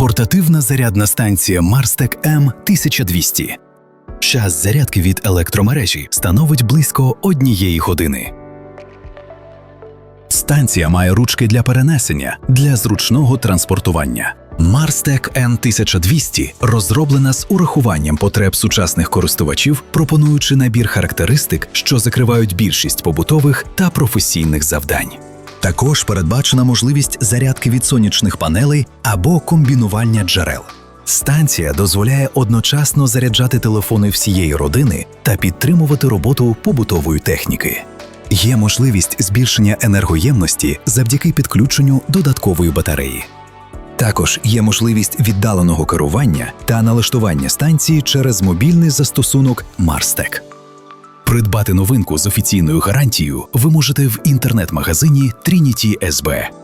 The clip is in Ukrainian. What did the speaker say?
Портативна зарядна станція Marstek M1200. Час зарядки від електромережі становить близько однієї години. Станція має ручки для перенесення для зручного транспортування. Marstek N1200 розроблена з урахуванням потреб сучасних користувачів, пропонуючи набір характеристик, що закривають більшість побутових та професійних завдань. Також передбачена можливість зарядки від сонячних панелей або комбінування джерел. Станція дозволяє одночасно заряджати телефони всієї родини та підтримувати роботу побутової техніки. Є можливість збільшення енергоємності завдяки підключенню додаткової батареї. Також є можливість віддаленого керування та налаштування станції через мобільний застосунок Marstek. Придбати новинку з офіційною гарантією ви можете в інтернет-магазині Trinity SB.